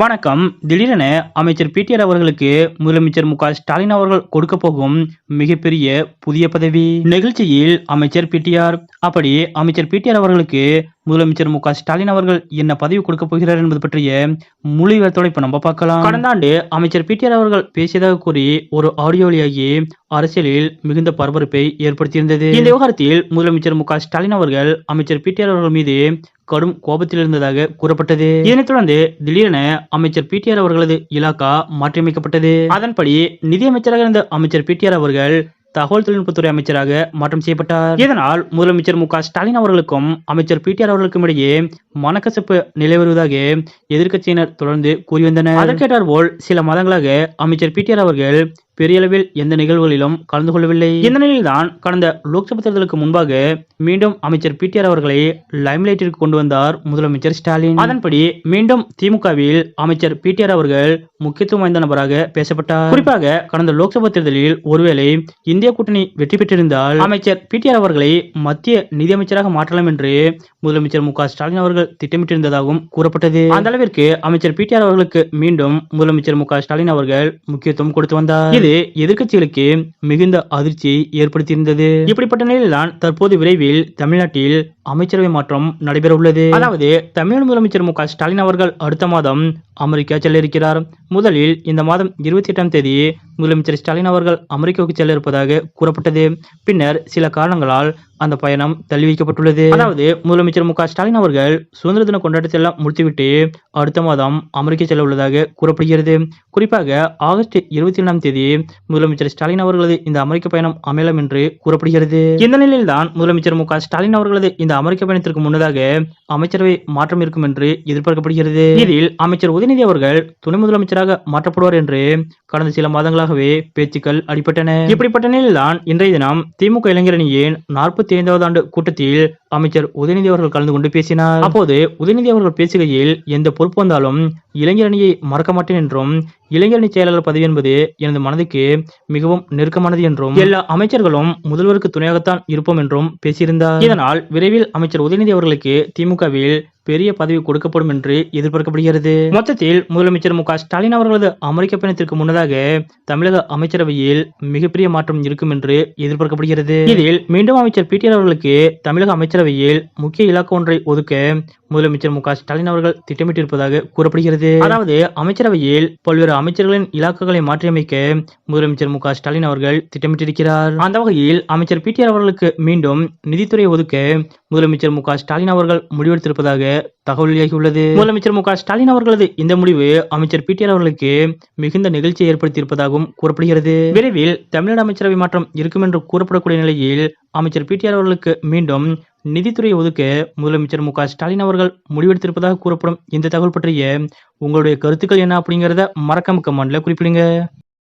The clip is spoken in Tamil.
வணக்கம். திடீரென அமைச்சர் பிடிஆர் அவர்களுக்கு முதலமைச்சர் மு. ஸ்டாலின் அவர்கள் கொடுக்க போகும் மிகப்பெரிய புதிய பதவி. நிகழ்ச்சியில் அமைச்சர் பிடிஆர் அப்படி அமைச்சர் பிடிஆர் அவர்களுக்கு முதலமைச்சர் மு ஸ்டாலின் அவர்கள் என்ன பதவி கொடுக்க போகிறார் என்பது பற்றிய முழு விவரத்தோட இப்ப நம்ம பார்க்கலாம். கடந்த ஆண்டு அமைச்சர் பிடிஆர் அவர்கள் பேசியதாக கூறி ஒரு ஆடியோ வழியாகி அரசியலில் மிகுந்த பரபரப்பை ஏற்படுத்தியிருந்தது. இந்த விவகாரத்தில் முதலமைச்சர் மு ஸ்டாலின் அவர்கள் அமைச்சர் பிடிஆர் அவர்கள் மீது கடும் கோபத்தில் இருந்ததாக கூறப்பட்டது. இதனைத் தொடர்ந்து திடீரென அமைச்சர் பிடிஆர் அவர்களது இலாக்கா மாற்றியமைக்கப்பட்டது. அதன்படி நிதியமைச்சராக இருந்த அமைச்சர் பிடிஆர் அவர்கள் தகவல் தொழில்நுட்பத்துறை அமைச்சராக மாற்றம் செய்யப்பட்டார். இதனால் முதலமைச்சர் மு ஸ்டாலின் அவர்களுக்கும் அமைச்சர் பிடிஆர் அவர்களுக்கும் இடையே மனக்கசப்பு நிலை வருவதாக எதிர்க்கட்சியினர் தொடர்ந்து கூறி வந்தனர். அதற்கேற்றார் போல் சில மாதங்களாக அமைச்சர் பிடிஆர் அவர்கள் பெரிய அளவில் எந்த நிகழ்வுகளிலும் கலந்து கொள்ளவில்லை. இந்த நிலையில்தான் கடந்த லோக்சபா தேர்தலுக்கு முன்பாக மீண்டும் அமைச்சர் பிடிஆர் அவர்களை லைம்லைட்டிற்கு கொண்டு வந்தார் முதலமைச்சர் ஸ்டாலின். அதன்படி மீண்டும் திமுகவில் அமைச்சர் பிடிஆர் அவர்கள் முக்கியத்துவம் வாய்ந்த நபராக பேசப்பட்டார். குறிப்பாக கடந்த லோக்சபா தேர்தலில் ஒருவேளை இந்திய கூட்டணி வெற்றி பெற்றிருந்தால் அமைச்சர் பிடிஆர் அவர்களை மத்திய நிதியமைச்சராக மாற்றலாம் என்று முதலமைச்சர் மு க ஸ்டாலின் அவர்கள் திட்டமிட்டிருந்ததாகவும் கூறப்பட்டது. அந்த அளவிற்கு அமைச்சர் பிடிஆர் அவர்களுக்கு மீண்டும் முதலமைச்சர் மு க ஸ்டாலின் அவர்கள் முக்கியத்துவம் கொடுத்து வந்தார். இது எதிர்க்கட்சிகளுக்கு மிகுந்த அதிர்ச்சியை ஏற்படுத்தியிருந்தது. இப்படிப்பட்ட நிலையில்தான் தற்போது விரைவில் தமிழ்நாட்டில் அமைச்சரவை மாற்றம் நடைபெற உள்ளது அதாவது தமிழ் முதலமைச்சர் மு க ஸ்டாலின் அவர்கள் அடுத்த மாதம் அமெரிக்கா செல்ல இருக்கிறார் முதலில் இந்த மாதம் இருபத்தி எட்டாம் தேதி முதலமைச்சர் ஸ்டாலின் அவர்கள் அமெரிக்காவுக்கு செல்ல இருப்பதாக கூறப்பட்டது. பின்னர் சில காரணங்களால் அந்த பயணம் தள்ளி வைக்கப்பட்டுள்ளது அதாவது முதலமைச்சர் மு க ஸ்டாலின் அவர்கள் சுதந்திர தின கொண்டாட்டத்தை எல்லாம் முடித்துவிட்டு அடுத்த மாதம் அமெரிக்கா செல்ல உள்ளதாக கூறப்படுகிறது. குறிப்பாக ஆகஸ்ட் இருபத்தி ஏழாம் தேதி முதலமைச்சர் ஸ்டாலின் அவர்களது இந்த அமெரிக்க பயணம் அமையலாம் என்று கூறப்படுகிறது. இந்த நிலையில்தான் முதலமைச்சர் மு ஸ்டாலின் அவர்களது இந்த அமெரிக்க பயணத்திற்கு முன்னதாக அமைச்சரவை மாற்றம் இருக்கும் என்று எதிர்பார்க்கப்படுகிறது. இதில் அமைச்சர் உதயநிதி அவர்கள் துணை முதலமைச்சராக மாற்றப்படுவார் என்று கடந்த சில மாதங்களாகவே பேச்சுக்கள் அடிபட்டன. இப்படிப்பட்ட நிலையில்தான் இன்றைய தினம் திமுக இளைஞரணியின் நாற்பத்தி ஐந்தாவது ஆண்டு கூட்டத்தில் அமைச்சர் உதயநிதி அவர்கள் கலந்து கொண்டு பேசினார். அப்போது உதயநிதி அவர்கள் பேசுகையில் எந்த பொறுப்பு வந்தாலும் இளைஞரணியை மறக்க மாட்டேன் என்றும் இளைஞரணி செயலாளர் பதவி என்பது எனது மனதுக்கு மிகவும் நெருக்கமானது என்றும் எல்லா அமைச்சர்களும் முதல்வருக்கு துணையாகத்தான் இருப்போம் என்றும் பேசியிருந்தார். இதனால் விரைவில் அமைச்சர் உதயநிதி அவர்களுக்கு திமுகவில் பெரிய பதவி கொடுக்கப்படும் என்று எதிர்பார்க்கப்படுகிறது. மொத்தத்தில் முதலமைச்சர் மு ஸ்டாலின் அவர்களது அமெரிக்க பயணத்திற்கு முன்னதாக தமிழக அமைச்சரவையில் மிகப்பெரிய மாற்றம் இருக்கும் என்று எதிர்பார்க்கப்படுகிறது. இதில் மீண்டும் அமைச்சர் பிடிஆர் அவர்களுக்கு தமிழக அமைச்சரவையில் முக்கிய இலாக்கு ஒன்றை ஒதுக்க முதலமைச்சர் மு க ஸ்டாலின் அவர்கள் திட்டமிட்டிருப்பதாக கூறப்படுகிறது. அதாவது அமைச்சரவையில் பல்வேறு அமைச்சர்களின் இலாக்குகளை மாற்றியமைக்க முதலமைச்சர் மு க ஸ்டாலின் அவர்கள் திட்டமிட்டிருக்கிறார். அந்த வகையில் அமைச்சர் பிடிஆர் அவர்களுக்கு மீண்டும் நிதித்துறையை ஒதுக்க முதலமைச்சர் மு க ஸ்டாலின் அவர்கள் முடிவெடுத்திருப்பதாக தகவல் வெளியாகியுள்ளது. முதலமைச்சர் மு க ஸ்டாலின் அவர்களது இந்த முடிவு அமைச்சர் பிடிஆர் அவர்களுக்கு மிகுந்த நிகழ்ச்சியை ஏற்படுத்தியிருப்பதாகவும் கூறப்படுகிறது. விரைவில் தமிழ்நாடு அமைச்சரவை மாற்றம் இருக்கும் என்று கூறப்படக்கூடிய நிலையில் அமைச்சர் பிடிஆர் அவர்களுக்கு மீண்டும் நிதித்துறையை ஒதுக்க முதலமைச்சர் மு ஸ்டாலின் அவர்கள் முடிவெடுத்திருப்பதாக கூறப்படும் இந்த தகவல் பற்றிய உங்களுடைய கருத்துக்கள் என்ன அப்படிங்கிறத மறக்காம கமெண்ட்ல குறிப்பிடுங்க.